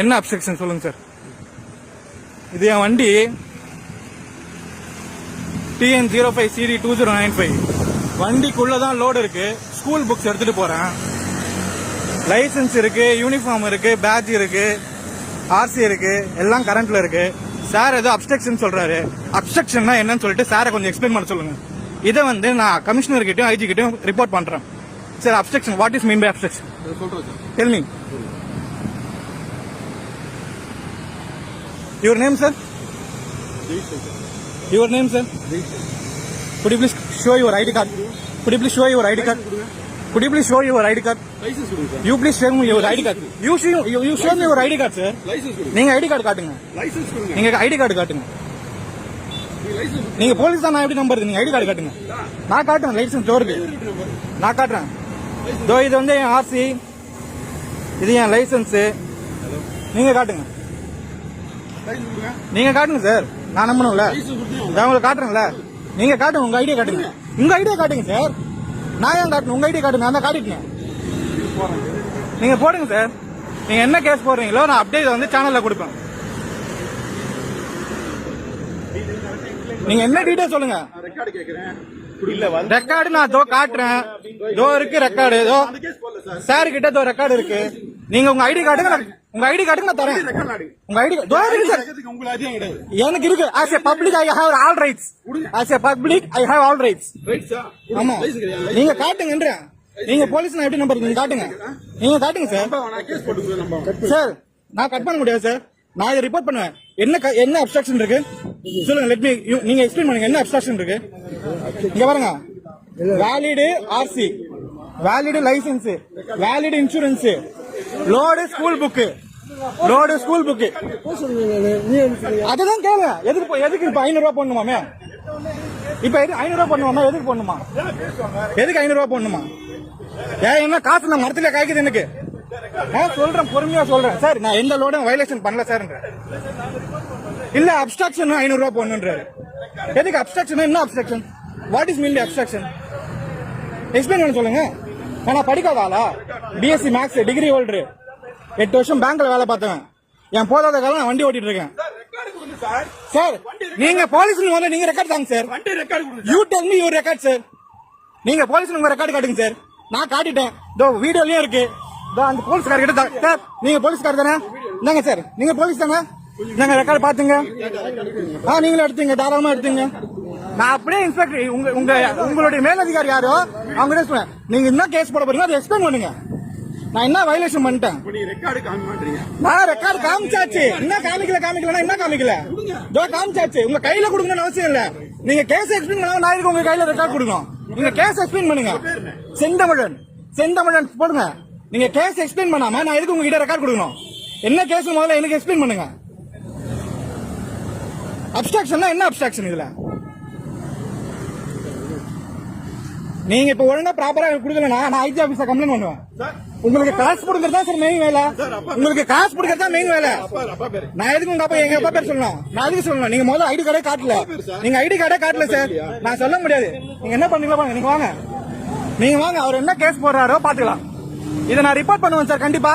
என்ன அப்செக்ஷன் சொல்லுங்க சார் இது என் வண்டி. TN zero five CD two zero nine five வண்டிக்குள்ளதான் load இருக்கு. ஸ்கூல் புக்ஸ் எடுத்துட்டு போறேன். லைசென்ஸ் இருக்கு யூனிஃபார்ம் இருக்கு பேட்ச் இருக்கு ஆர்சி இருக்கு எல்லாம் கரண்ட்ல இருக்கு. சார் ஏதோ அப்ஸ்ட்ரக்ஷன் சொல்றாரு. அப்ஸ்ட்ரக்ஷன்னா என்னன்னு சொல்லிட்டு சாரை கொஞ்சம் எக்ஸ்பிளைன் பண்ண சொல்லுங்க. இதை வந்து நான் கமிஷனர் கிட்டயும் ஐஜி கிட்டயும் ரிப்போர்ட் பண்றேன். Sir obstruction what is mean by obstruction சொல்றேன் tell me your name sir your name sir Could you please show your ID card? Could you please show your ID card? Could you please show your ID card? Licence கொடுங்க You please show me your ID card. You show you, you show me your ID card, sir. கொடுங்க. நீங்க ID card காட்டுங்க. கொடுங்க. நீங்க ID card காட்டுங்க. நீங்க police தான் நான் எப்படி நம்புறது? நீங்க ஐடி கார்டு காட்டுங்க. நான் காட்டுறேன் லைசன்ஸ் டோருக்கு நான் காட்டுறேன். தோ இது வந்து என் ஆர்சி இது என் லைசன்ஸ் நீங்க காட்டுங்க. நீங்க காட்டுங்க சார். நான் நம்பணும்ல. நான் உங்களுக்கு காட்டுறேன்ல. நீங்க காட்டுங்க உங்க ஐடியா காட்டுங்க. உங்க ஐடியா காட்டுங்க சார். நான் ஏன் காட்டணும்? உங்க ஐடியா காட்டுங்க நான் தான் காட்டிட்டேன் நீங்க போடுங்க சார். நீங்க என்ன கேஸ் போடுறீங்களோ நான் அப்டேட் வந்து சேனல்ல கொடுப்பேன். நீங்க என்ன டீடைல் சொல்லுங்க? ரெக்கார்டு நான் தோ காட்டுறேன். தோ இருக்கு ரெக்கார்டு இதோ சார் கிட்ட தோ ரெக்கார்டு இருக்கு. நீங்க உங்க ஐடி காட்டுங்க உங்க ஐடி காட்டுங்க நான் தரேன். உங்க ஐடி இருக்கு சார் எனக்கு இருக்கு. As a public I have all rights as a public I have all rights ஆமா. நீங்க காட்டுங்கன்ற நீங்க போலீஸ் நான் எப்படி நம்பர் நீங்க காட்டுங்க. நீங்க காட்டுங்க சார். சார் நான் கட் பண்ண முடியாது சார். நான் இதை ரிப்போர்ட் பண்ணுவேன். என்ன என்ன அப்ஸ்ட்ரக்ஷன் இருக்கு? சொல்லுங்க லெட் மீ நீங்க எக்ஸ்பிளைன் பண்ணுங்க என்ன அப்ஸ்ட்ரக்ஷன் இருக்கு? இங்க பாருங்க. Valid RC valid licence valid insurance load school book. Load school book. அதுதான் கேளுங்க எதுக்கு எதுக்கு இப்ப ஐநூறு ரூபா போடணுமாமே? இப்ப எது ஐநூறு ரூபா பண்ணுவாமா எதுக்கு போடணுமா? எதுக்கு ஐநூறு ரூபா போடணுமா? ஏன் என்ன காசு நான் மரத்துல காய்க்குது எனக்கு. நான் சொல்றேன் பொறுமையா சொல்றேன். சார் நான் எந்த லோடும் வயலேஷன் பண்ணல சார் இல்ல அப்ஸ்ட்ரக்ஷன் ஐநூறு ரூபா போடணுன்றாரு. எதுக்கு அப்ஸ்ட்ரக்ஷன் என்ன obstruction what is mean obstruction explain பண்ண சொல்லுங்க. நான் படிக்காத ஆளா? பிஎஸ்சி மேக்ஸ் டிகிரி ஹோல்டர் எட்டு வருஷம் பேங்க்ல வேலை பார்த்தவன். என் போதாத காலம் நான் வண்டி ஓட்டிட்டு இருக்கேன். சார் நீங்க போலீஸ் வந்து நீங்க ரெக்கார்ட் தாங்க சார். வண்டி record you tell me your record sir நீங்க போலீஸ் உங்க ரெக்கார்டு காட்டுங்க சார் நான் காட்டிட்டேன். இதோ வீடியோலயும் இருக்கு. இதோ அந்த போலீஸ்கார கிட்ட சார் நீங்க போலீஸ்கார் தானே? இந்தாங்க சார் நீங்க போலீஸ் தானே? நாங்க ரெக்கார்டு பாத்துங்க ஆ நீங்களும் எடுத்தீங்க தாராளமா எடுத்தீங்க. நான் அப்படியே இன்ஸ்பெக்டர் உங்க உங்க உங்களுடைய மேலதிகாரி யாரோ? அவங்க கிட்ட சொன்னேன் நீங்க என்ன கேஸ் போட போறீங்க அதை எக்ஸ்பிளைன் பண்ணுங்க. நான் என்ன வயலேஷன் பண்ணிட்டேன்? நான் ரெக்கார்டு காமிச்சாச்சு. என்ன காமிக்கல காமிக்கலனா என்ன காமிக்கல? இதோ காமிச்சாச்சு. உங்க கையில கொடுக்கணும்னு அவசியம் இல்ல. நீங்க கேஸ் எக்ஸ்பிளைன் பண்ணா நான் எதுக்கு உங்க கையில ரெக்கார்ட் கொடுக்கணும்? நீங்க கேஸ் எக்ஸ்பிளைன் பண்ணுங்க. செந்தமிழன். செந்தமிழன் போடுங்க. நீங்க கேஸ் எக்ஸ்பிளைன் பண்ணாம நான் எதுக்கு உங்ககிட்ட ரெக்கார்ட் கொடுக்கணும்? என்ன கேஸ் முதல்ல எனக்கு எக்ஸ்பிளைன் பண்ணுங்க. அப்ஸ்ட்ராக்ஷன் என்ன அப்ஸ்ட்ராக்ஷன் இதுல? நீங்க இப்ப ஒழுங்கா ப்ராப்பரா கொடுக்கலனா நான் ஐஜி ஆபீஸ்ல கம்ப்ளைண்ட் பண்ணுவேன். உங்களுக்கு காசு கொடுக்கறது தான் சார் மெயின் வேலை உங்களுக்கு காசு கொடுக்கறது தான் மெயின் வேலை. நான் எதுக்கு உங்க அப்பா எங்க அப்பா பேர் சொல்லணும்? நான் எதுக்கு சொல்லணும்? நீங்க முதல்ல ஐடி கார்டே காட்டல. நீங்க ஐடி கார்டே காட்டல சார். நான் சொல்ல முடியாது. நீங்க என்ன பண்ணீங்களா பாருங்க நீங்க வாங்க. நீங்க வாங்க அவர் என்ன கேஸ் போடுறாரோ பாத்துக்கலாம் இதை நான் ரிப்போர்ட் பண்ணுவேன் சார் கண்டிப்பா.